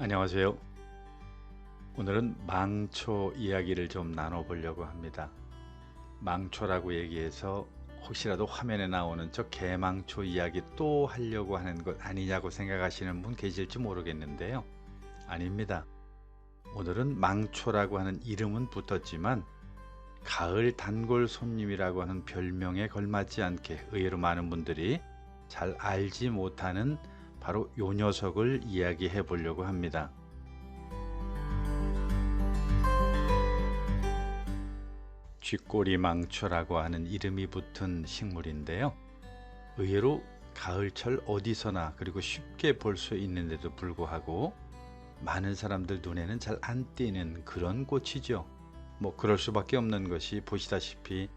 안녕하세요. 오늘은 망초 이야기를 좀 나눠보려고 합니다. 망초라고 얘기해서 혹시라도 화면에 나오는 저 개망초 이야기 또 하려고 하는 것 아니냐고 생각하시는 분 계실지 모르겠는데요. 아닙니다. 오늘은 망초라고 하는 이름은 붙었지만 가을 단골 손님이라고 하는 별명에 걸맞지 않게 의외로 많은 분들이 잘 알지 못하는 바로 요 녀석을 이야기해 보려고 합니다. 쥐꼬리 망초라고 하는 이름이 붙은 식물인데요. 의외로 가을철 어디서나 그리고 쉽게 볼 수 있는데도 불구하고 많은 사람들 눈에는 잘 안 띄는 그런 꽃이죠. 뭐 그럴 수밖에 없는 것이 보시다시피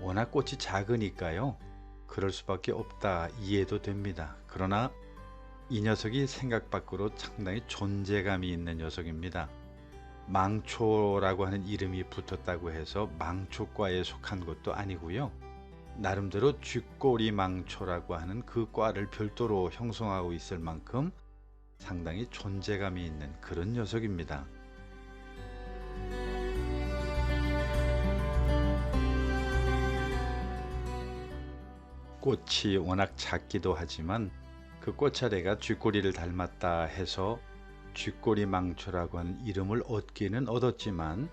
워낙 꽃이 작으니까요. 그럴 수밖에 없다 이해도 됩니다. 그러나 이 녀석이 생각 밖으로 상당히 존재감이 있는 녀석입니다. 망초라고 하는 이름이 붙었다고 해서 망초과에 속한 것도 아니고요. 나름대로 쥐꼬리 망초라고 하는 그 과를 별도로 형성하고 있을 만큼 상당히 존재감이 있는 그런 녀석입니다. 꽃이 워낙 작기도 하지만 그 꽃차례가 쥐꼬리를 닮았다 해서 쥐꼬리 망초라고 하는 이름을 얻기는 얻었지만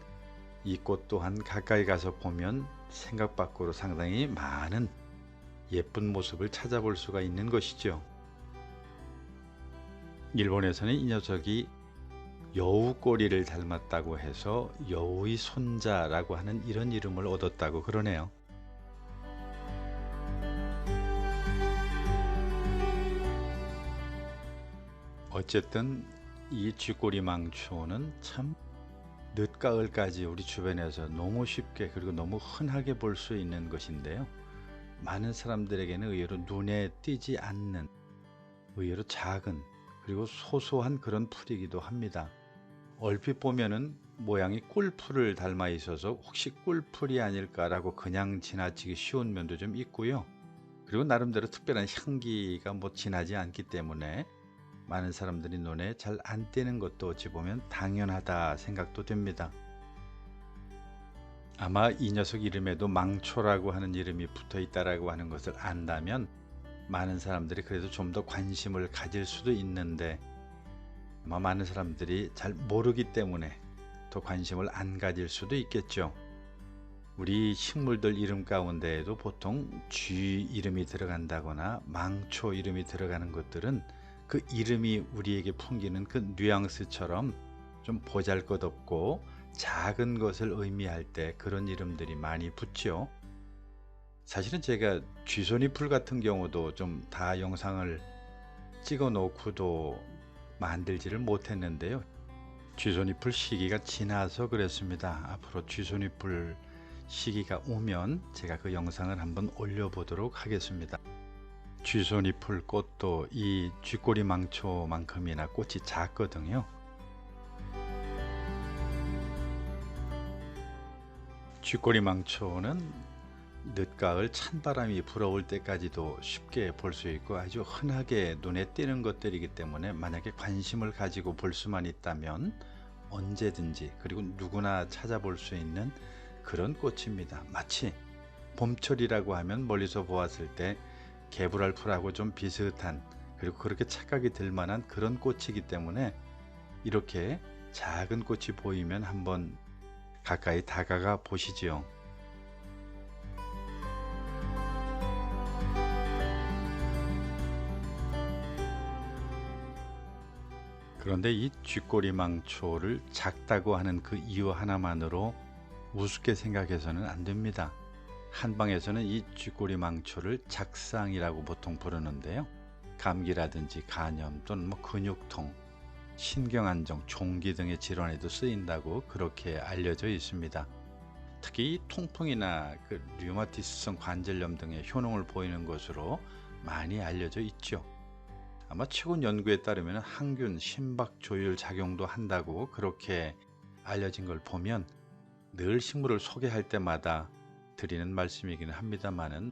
이 꽃 또한 가까이 가서 보면 생각 밖으로 상당히 많은 예쁜 모습을 찾아볼 수가 있는 것이죠. 일본에서는 이 녀석이 여우 꼬리를 닮았다고 해서 여우의 손자라고 하는 이런 이름을 얻었다고 그러네요. 어쨌든 이 쥐꼬리 망초는 참 늦가을까지 우리 주변에서 너무 쉽게 그리고 너무 흔하게 볼 수 있는 것인데요. 많은 사람들에게는 의외로 눈에 띄지 않는 의외로 작은 그리고 소소한 그런 풀이기도 합니다. 얼핏 보면은 모양이 꿀풀을 닮아 있어서 혹시 꿀풀이 아닐까라고 그냥 지나치기 쉬운 면도 좀 있고요. 그리고 나름대로 특별한 향기가 뭐 진하지 않기 때문에 많은 사람들이 눈에 잘 안 띄는 것도 어찌 보면 당연하다 생각도 됩니다. 아마 이 녀석 이름에도 망초라고 하는 이름이 붙어 있다라고 하는 것을 안다면 많은 사람들이 그래도 좀 더 관심을 가질 수도 있는데 아마 많은 사람들이 잘 모르기 때문에 더 관심을 안 가질 수도 있겠죠. 우리 식물들 이름 가운데에도 보통 쥐 이름이 들어간다거나 망초 이름이 들어가는 것들은 그 이름이 우리에게 풍기는 그 뉘앙스처럼 좀 보잘것없고 작은 것을 의미할 때 그런 이름들이 많이 붙죠. 사실은 제가 쥐소니 풀 같은 경우도 좀 다 영상을 찍어 놓고도 만들지를 못했는데요. 쥐소니 풀 시기가 지나서 그랬습니다. 앞으로 쥐소니 풀 시기가 오면 제가 그 영상을 한번 올려보도록 하겠습니다. 쥐소니풀 꽃도 이 쥐꼬리 망초만큼이나 꽃이 작거든요. 쥐꼬리 망초는 늦가을 찬바람이 불어올 때까지도 쉽게 볼 수 있고 아주 흔하게 눈에 띄는 것들이기 때문에 만약에 관심을 가지고 볼 수만 있다면 언제든지 그리고 누구나 찾아볼 수 있는 그런 꽃입니다. 마치 봄철이라고 하면 멀리서 보았을 때 풀하고 좀 비슷한 그리고 그렇게 착각이 들 만한 그런 꽃이기 때문에 이렇게 작은 꽃이 보이면 한번 가까이 다가가 보시지요. 그런데 이 쥐꼬리 망초를 작다고 하는 그 이유 하나만으로 우습게 생각해서는 안 됩니다. 한방에서는 이 쥐꼬리 망초를 작상이라고 보통 부르는데요. 감기라든지 간염 또는 뭐 근육통, 신경안정, 종기 등의 질환에도 쓰인다고 그렇게 알려져 있습니다. 특히 통풍이나 그 류마티스성 관절염 등의 효능을 보이는 것으로 많이 알려져 있죠. 아마 최근 연구에 따르면 항균, 심박 조율 작용도 한다고 그렇게 알려진 걸 보면 늘 식물을 소개할 때마다 드리는 말씀이기는 합니다만은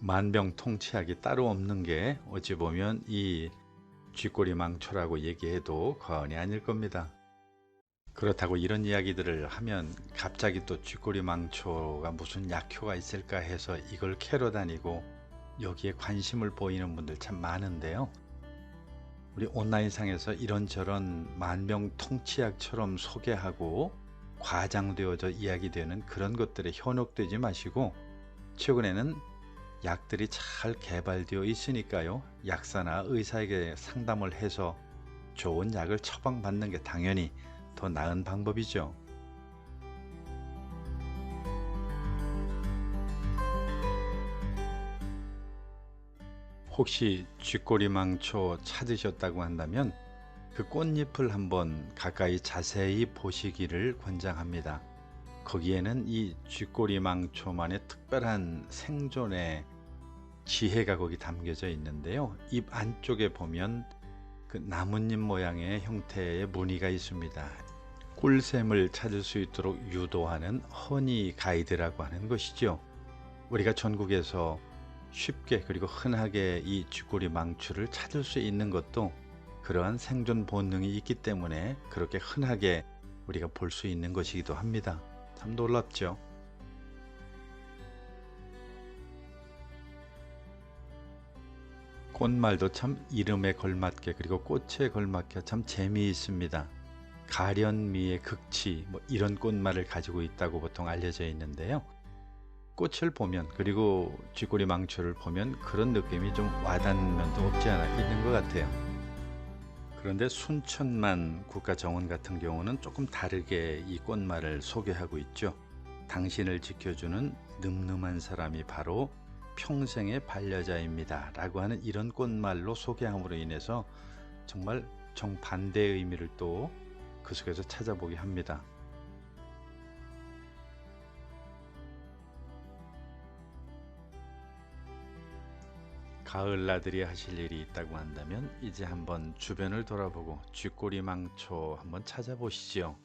만병통치약이 따로 없는 게 어찌 보면 이 쥐꼬리 망초라고 얘기해도 과언이 아닐 겁니다. 그렇다고 이런 이야기들을 하면 갑자기 또 쥐꼬리 망초가 무슨 약효가 있을까 해서 이걸 캐러 다니고 여기에 관심을 보이는 분들 참 많은데요. 우리 온라인상에서 이런저런 만병통치약처럼 소개하고 과장되어져 이야기되는 그런 것들에 현혹되지 마시고 최근에는 약들이 잘 개발되어 있으니까요. 약사나 의사에게 상담을 해서 좋은 약을 처방받는 게 당연히 더 나은 방법이죠. 혹시 쥐꼬리 망초 찾으셨다고 한다면 그 꽃잎을 한번 가까이 자세히 보시기를 권장합니다. 거기에는 이 쥐꼬리 망초만의 특별한 생존의 지혜가 거기 담겨져 있는데요. 잎 안쪽에 보면 그 나뭇잎 모양의 형태의 무늬가 있습니다. 꿀샘을 찾을 수 있도록 유도하는 허니 가이드라고 하는 것이죠. 우리가 전국에서 쉽게 그리고 흔하게 이 쥐꼬리 망초를 찾을 수 있는 것도 그러한 생존 본능이 있기 때문에 그렇게 흔하게 우리가 볼 수 있는 것이기도 합니다. 참 놀랍죠. 꽃말도 참 이름에 걸맞게 그리고 꽃에 걸맞게 참 재미있습니다. 가련미의 극치 뭐 이런 꽃말을 가지고 있다고 보통 알려져 있는데요. 꽃을 보면 그리고 쥐꼬리 망초를 보면 그런 느낌이 좀 와닿는 면도 없지 않아 있는 것 같아요. 그런데 순천만 국가정원 같은 경우는 조금 다르게 이 꽃말을 소개하고 있죠. 당신을 지켜주는 늠름한 사람이 바로 평생의 반려자입니다. 라고 하는 이런 꽃말로 소개함으로 인해서 정말 정반대의 의미를 또 그 속에서 찾아보게 합니다. 가을 나들이 하실 일이 있다고 한다면 이제 한번 주변을 돌아보고 쥐꼬리 망초 한번 찾아보시죠.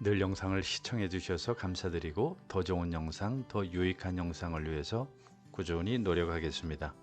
늘 영상을 시청해 주셔서 감사드리고 더 좋은 영상, 더 유익한 영상을 위해서 꾸준히 노력하겠습니다.